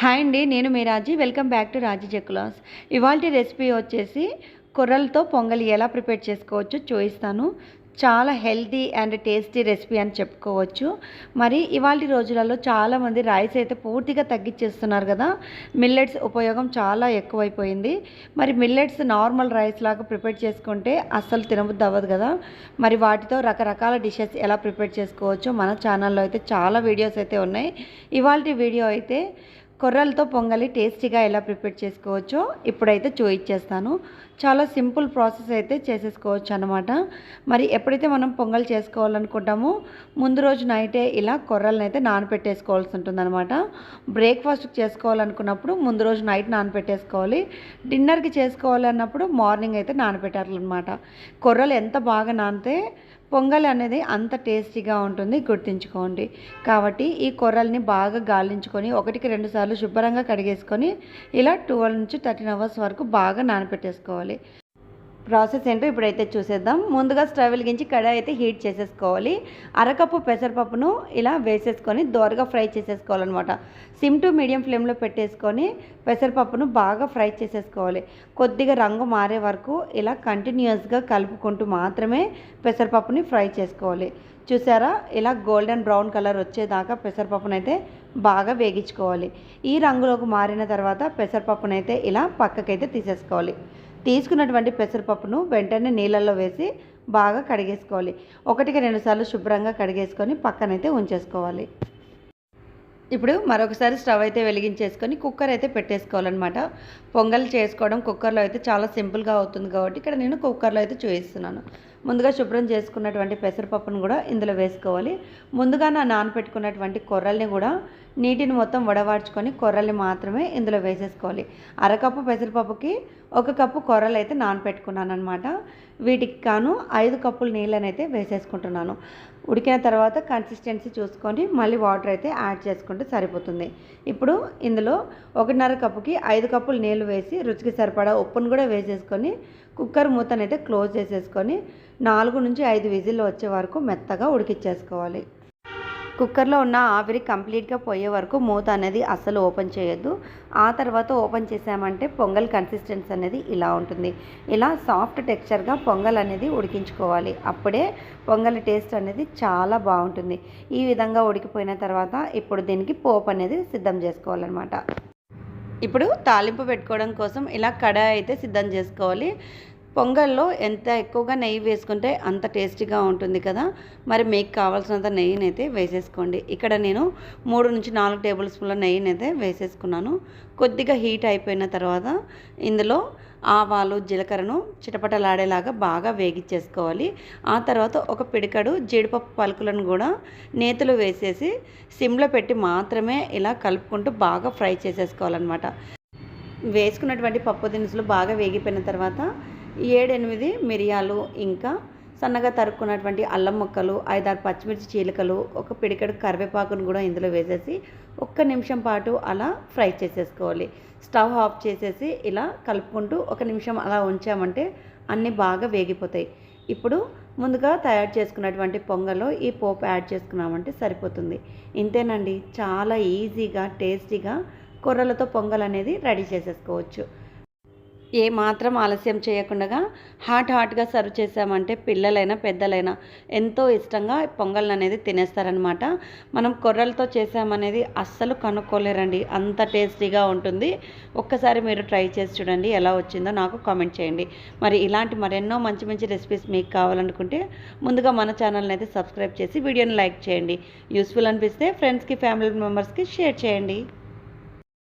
Hi అండి నేను మీ Raji. Welcome back to Raji జకులాస్ ఇవాళ రెసిపీ వచ్చేసి కొర్రలతో పొంగలి ఎలా ప్రిపేర్ చేసుకోవచ్చో చూపిస్తాను. చాలా హెల్తీ అండ్ టేస్టీ రెసిపీ అని చెప్పుకోవచ్చు. మరి ఇవాళ రోజులలో చాలామంది రైస్ అయితే పూర్తిగా తగ్గించేస్తున్నారు కదా. మిల్లెట్స్ ఉపయోగం చాలా ఎక్కువైపోయింది. మరి మిల్లెట్స్ నార్మల్ రైస్ లాగా ప్రిపేర్ చేసుకుంటే అస్సలు తినబుద్ది అవ్వదు కదా. మరి వాటితో రకరకాల డిషెస్ ఎలా ప్రిపేర్ చేసుకోవచ్చు మన ఛానల్లో అయితే చాలా వీడియోస్ అయితే ఉన్నాయి. ఇవాళ వీడియో అయితే కొర్రలతో పొంగలి టేస్టీగా ఎలా ప్రిపేర్ చేసుకోవచ్చో ఇప్పుడైతే చూయించేస్తాను చాలా సింపుల్ ప్రాసెస్ అయితే చేసేసుకోవచ్చు అనమాట మరి ఎప్పుడైతే మనం పొంగల్ చేసుకోవాలనుకుంటామో ముందు రోజు నైటే ఇలా కొర్రలను అయితే నానపెట్టేసుకోవాల్సి ఉంటుందన్నమాట. బ్రేక్ఫాస్ట్ చేసుకోవాలనుకున్నప్పుడు ముందు రోజు నైట్ నానపెట్టేసుకోవాలి. డిన్నర్కి చేసుకోవాలన్నప్పుడు మార్నింగ్ అయితే నానపెట్టాలన్నమాట. కొర్రలు ఎంత బాగా నానితే పొంగల్ అనేది అంత టేస్టీగా ఉంటుంది గుర్తుంచుకోండి. కాబట్టి ఈ కొర్రల్ని బాగా గాలించుకొని ఒకటికి రెండు సార్లు శుభ్రంగా కడిగేసుకొని ఇలా ట్వెల్వ్ నుంచి థర్టీన్ అవర్స్ వరకు బాగా నానపెట్టేసుకోవాలి. ప్రాసెస్ ఏంటో ఇప్పుడైతే చూసేద్దాం. ముందుగా స్టవ్ వెలిగించి కడాయి అయితే హీట్ చేసేసుకోవాలి. అరకప్పు పెసరపప్పును ఇలా వేసేసుకొని దోరగా ఫ్రై చేసేసుకోవాలన్నమాట. సిమ్ టు మీడియం ఫ్లేమ్లో పెట్టేసుకొని పెసరపప్పును బాగా ఫ్రై చేసేసుకోవాలి. కొద్దిగా రంగు మారే వరకు ఇలా కంటిన్యూస్గా కలుపుకుంటూ మాత్రమే పెసరపప్పుని ఫ్రై చేసుకోవాలి. చూసారా? ఇలా గోల్డెన్ బ్రౌన్ కలర్ వచ్చేదాకా పెసరపప్పునైతే బాగా వేగించుకోవాలి. ఈ రంగులోకి మారిన తర్వాత పెసరపప్పునైతే ఇలా పక్కకైతే తీసేసుకోవాలి. తీసుకున్నటువంటి పెసరపప్పును వెంటనే నీళ్ళల్లో వేసి బాగా కడిగేసుకోవాలి. ఒకటికి రెండుసార్లు శుభ్రంగా కడిగేసుకొని పక్కనైతే ఉంచేసుకోవాలి. ఇప్పుడు మరొకసారి స్టవ్ అయితే వెలిగించేసుకొని కుక్కర్ అయితే పెట్టేసుకోవాలన్నమాట. పొంగల్ చేసుకోవడం కుక్కర్లో అయితే చాలా సింపుల్గా అవుతుంది కాబట్టి ఇక్కడ నేను కుక్కర్లో అయితే చూపిస్తున్నాను. ముందుగా శుభ్రం చేసుకున్నటువంటి పెసరపప్పును కూడా ఇందులో వేసుకోవాలి. ముందుగా నా నానపెట్టుకున్నటువంటి కొర్రల్ని కూడా నీటిని మొత్తం వడవాడ్చుకొని కొర్రల్ని మాత్రమే ఇందులో వేసేసుకోవాలి. అరకప్పు పెసరపప్పుకి ఒక కప్పు కొర్రలు అయితే నానపెట్టుకున్నాను అనమాట వీటికి కాను ఐదు కప్పులు నీళ్ళనైతే వేసేసుకుంటున్నాను. ఉడికిన తర్వాత కన్సిస్టెన్సీ చూసుకొని మళ్ళీ వాటర్ అయితే యాడ్ చేసుకుంటే సరిపోతుంది. ఇప్పుడు ఇందులో ఒకటిన్నర కప్పుకి ఐదు కప్పులు నీళ్ళు వేసి రుచికి సరిపడా ఉప్పును కూడా వేసేసుకొని కుక్కర్ మూతనైతే క్లోజ్ చేసేసుకొని నాలుగు నుంచి ఐదు విజిల్లు వచ్చే వరకు మెత్తగా ఉడికిచ్చేసుకోవాలి. కుక్కర్లో ఉన్న ఆవిరి కంప్లీట్గా పోయే వరకు మూత అనేది అస్సలు ఓపెన్ చేయొద్దు. ఆ తర్వాత ఓపెన్ చేసామంటే పొంగల్ కన్సిస్టెన్సీ అనేది ఇలా ఉంటుంది. ఇలా సాఫ్ట్ టెక్స్చర్గా పొంగల్ అనేది ఉడికించుకోవాలి. అప్పుడే పొంగల్ టేస్ట్ అనేది చాలా బాగుంటుంది. ఈ విధంగా ఉడికిపోయిన తర్వాత ఇప్పుడు దీనికి పోపు అనేది సిద్ధం చేసుకోవాలన్నమాట. ఇప్పుడు తాలింపు పెట్టుకోవడం కోసం ఇలా కడాయి అయితే సిద్ధం చేసుకోవాలి. పొంగల్లో ఎంత ఎక్కువగా నెయ్యి వేసుకుంటే అంత టేస్టీగా ఉంటుంది కదా? మరి మీకు కావాల్సినంత నెయ్యిని అయితే వేసేసుకోండి. ఇక్కడ నేను మూడు నుంచి నాలుగు టేబుల్ స్పూన్ల నెయ్యిని అయితే వేసేసుకున్నాను. కొద్దిగా హీట్ అయిపోయిన తర్వాత ఇందులో ఆవాలు జీలకర్రను చిటపటలాడేలాగా బాగా వేగించేసుకోవాలి ఆ తర్వాత ఒక పిడికడు జీడిపప్పు పలుకులను కూడా నేతలు వేసేసి సిమ్లో పెట్టి మాత్రమే ఇలా కలుపుకుంటూ బాగా ఫ్రై చేసేసుకోవాలన్నమాట. వేసుకున్నటువంటి పప్పు దినుసులు బాగా వేగిపోయిన తర్వాత ఏడెనిమిది మిరియాలు ఇంకా సన్నగా తరుక్కున్నటువంటి అల్లం ముక్కలు ఐదారు పచ్చిమిర్చి చీలికలు ఒక పిడికడు కరివేపాకును కూడా ఇందులో వేసేసి ఒక్క నిమిషం పాటు అలా ఫ్రై చేసేసుకోవాలి. స్టవ్ ఆఫ్ చేసేసి ఇలా కలుపుకుంటూ ఒక నిమిషం అలా ఉంచామంటే అన్నీ బాగా వేగిపోతాయి. ఇప్పుడు ముందుగా తయారు చేసుకున్నటువంటి పొంగల్లో ఈ పోపు యాడ్ చేసుకున్నామంటే సరిపోతుంది. ఇంతేనండి చాలా ఈజీగా టేస్టీగా కూరలతో పొంగల్ అనేది రెడీ చేసేసుకోవచ్చు. ఏ మాత్రం ఆలస్యం చేయకుండా హాట్ హాట్గా సర్వ్ చేసామంటే పిల్లలైనా పెద్దలైనా ఎంతో ఇష్టంగా పొంగల్ అనేది తినేస్తారనమాట మనం కొర్రలతో చేసామనేది అస్సలు కనుక్కోలేరండి. అంత టేస్టీగా ఉంటుంది. ఒక్కసారి మీరు ట్రై చేసి చూడండి ఎలా వచ్చిందో నాకు కామెంట్ చేయండి. మరి ఇలాంటి మరెన్నో మంచి మంచి రెసిపీస్ మీకు కావాలనుకుంటే ముందుగా మన ఛానల్ని అయితే సబ్స్క్రైబ్ చేసి వీడియోని లైక్ చేయండి. యూస్ఫుల్ అనిపిస్తే ఫ్రెండ్స్కి ఫ్యామిలీ మెంబర్స్కి షేర్ చేయండి.